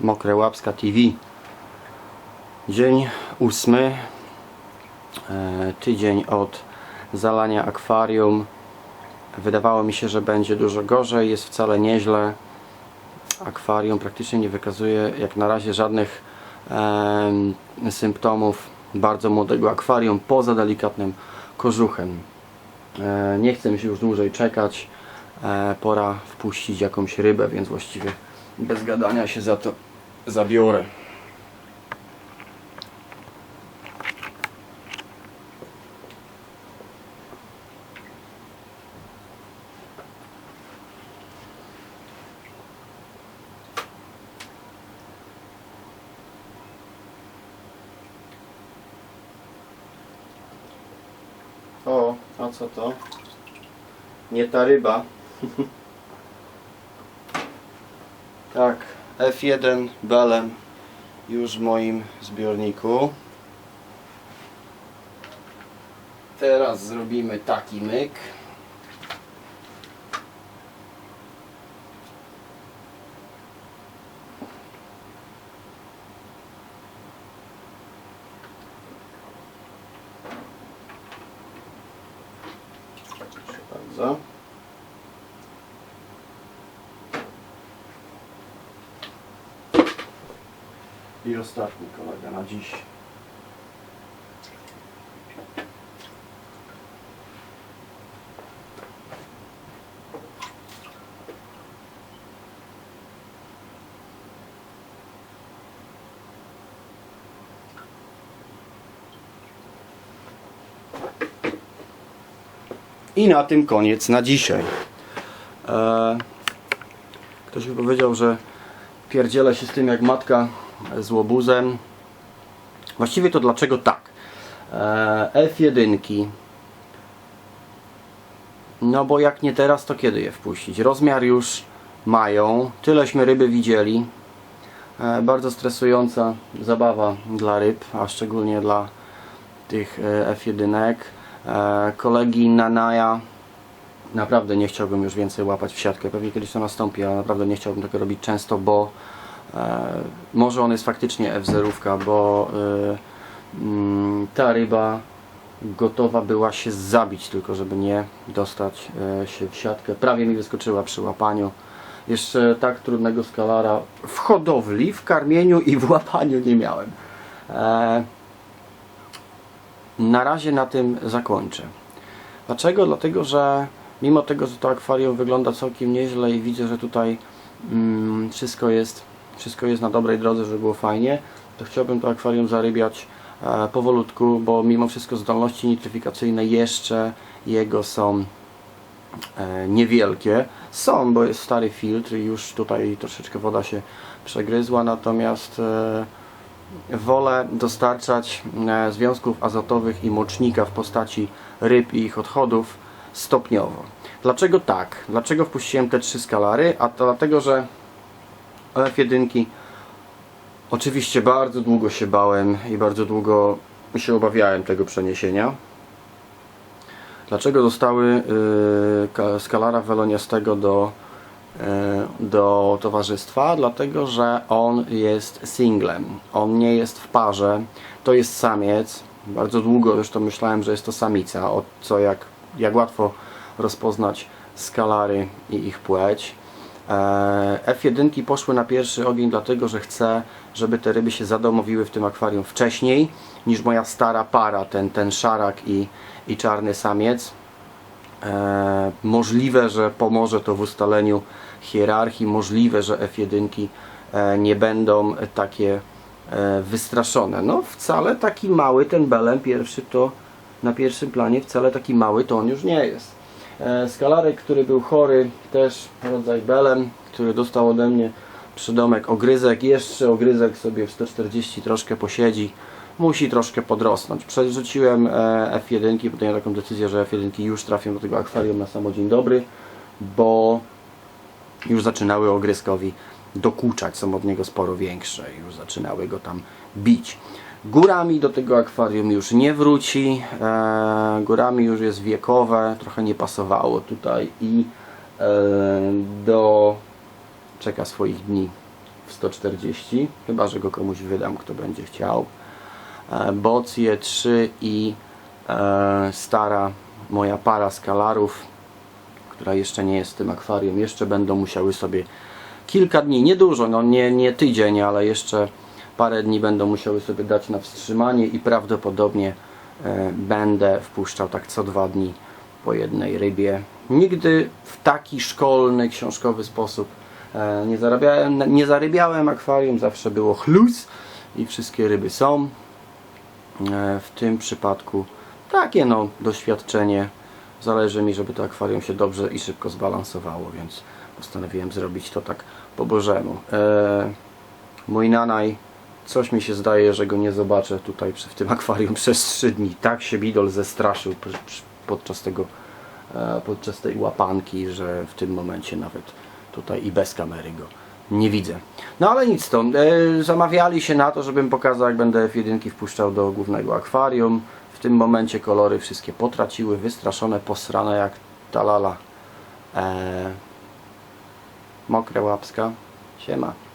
Mokre Łapska TV. Dzień ósmy. E, tydzień od zalania akwarium. Wydawało mi się, że będzie dużo gorzej. Jest wcale nieźle. Akwarium praktycznie nie wykazuje jak na razie żadnych em, symptomów bardzo młodego akwarium poza delikatnym kożuchem. E, nie chcę się już dłużej czekać. E, pora wpuścić jakąś rybę, więc właściwie bez gadania się za to zabiorę. O, a co to? Nie ta ryba. tak, F1 Belem już w moim zbiorniku. Teraz zrobimy taki myk. Proszę bardzo. I ostatni kolega na dziś. I na tym koniec na dzisiaj. E, ktoś mi powiedział, że pierdzielę się z tym jak matka z łobuzem. Właściwie to dlaczego tak? E, F1. No bo jak nie teraz, to kiedy je wpuścić? Rozmiar już mają. Tyleśmy ryby widzieli. E, bardzo stresująca zabawa dla ryb, a szczególnie dla tych e, F1. E, kolegi Nanaja naprawdę nie chciałbym już więcej łapać w siatkę. Pewnie kiedyś to nastąpi, ale naprawdę nie chciałbym tego robić często, bo może on jest faktycznie F0, bo e, mm, ta ryba gotowa była się zabić, tylko żeby nie dostać e, się w siatkę. Prawie mi wyskoczyła przy łapaniu. Jeszcze tak trudnego skalara w hodowli, w karmieniu i w łapaniu nie miałem. E, na razie na tym zakończę. Dlaczego? Dlatego, że mimo tego, że to akwarium wygląda całkiem nieźle i widzę, że tutaj mm, wszystko, jest, wszystko jest na dobrej drodze, żeby było fajnie, to chciałbym to akwarium zarybiać e, powolutku, bo mimo wszystko zdolności nitryfikacyjne jeszcze jego są e, niewielkie. Są, bo jest stary filtr i już tutaj troszeczkę woda się przegryzła, natomiast e, wolę dostarczać związków azotowych i mocznika w postaci ryb i ich odchodów stopniowo. Dlaczego tak? Dlaczego wpuściłem te trzy skalary? A to dlatego, że F1 oczywiście bardzo długo się bałem i bardzo długo się obawiałem tego przeniesienia. Dlaczego dostały y, ka- skalara weloniastego do, y, do towarzystwa? Dlatego, że on jest singlem. On nie jest w parze. To jest samiec. Bardzo długo zresztą myślałem, że jest to samica. O co jak, jak łatwo rozpoznać skalary i ich płeć. E, F1 poszły na pierwszy ogień dlatego, że chcę, żeby te ryby się zadomowiły w tym akwarium wcześniej niż moja stara para, ten, ten szarak i, i czarny samiec. E, możliwe, że pomoże to w ustaleniu hierarchii, możliwe, że F1 e, nie będą takie e, wystraszone. No wcale taki mały ten belem pierwszy to na pierwszym planie wcale taki mały to on już nie jest. E, Skalarek, który był chory, też rodzaj belem, który dostał ode mnie przydomek ogryzek, jeszcze ogryzek sobie w 140 troszkę posiedzi, musi troszkę podrosnąć. Przerzuciłem e, F1, podjąłem taką decyzję, że F1 już trafią do tego akwarium na samo dzień dobry, bo już zaczynały ogryzkowi dokuczać, są od niego sporo większe, już zaczynały go tam bić. Górami do tego akwarium już nie wróci, e, górami już jest wiekowe, trochę nie pasowało tutaj i e, do czeka swoich dni w 140, chyba że go komuś wydam, kto będzie chciał. E, Bocje 3 i e, stara moja para skalarów, która jeszcze nie jest w tym akwarium, jeszcze będą musiały sobie kilka dni, niedużo, no nie, nie tydzień, ale jeszcze parę dni będą musiały sobie dać na wstrzymanie i prawdopodobnie e, będę wpuszczał tak co dwa dni po jednej rybie. Nigdy w taki szkolny, książkowy sposób e, nie zarabiałem, nie zarybiałem akwarium, zawsze było chlus i wszystkie ryby są. E, W tym przypadku takie no doświadczenie. Zależy mi, żeby to akwarium się dobrze i szybko zbalansowało, więc postanowiłem zrobić to tak po bożemu. Mój nanaj, coś mi się zdaje, że go nie zobaczę tutaj w tym akwarium przez 3 dni. Tak się bidol zestraszył podczas tego e, podczas tej łapanki, że w tym momencie nawet tutaj i bez kamery go nie widzę. No ale nic to. E, zamawiali się na to, żebym pokazał jak będę F1 wpuszczał do głównego akwarium. W tym momencie kolory wszystkie potraciły, wystraszone, posrane jak talala. E, mokre łapska. Siema.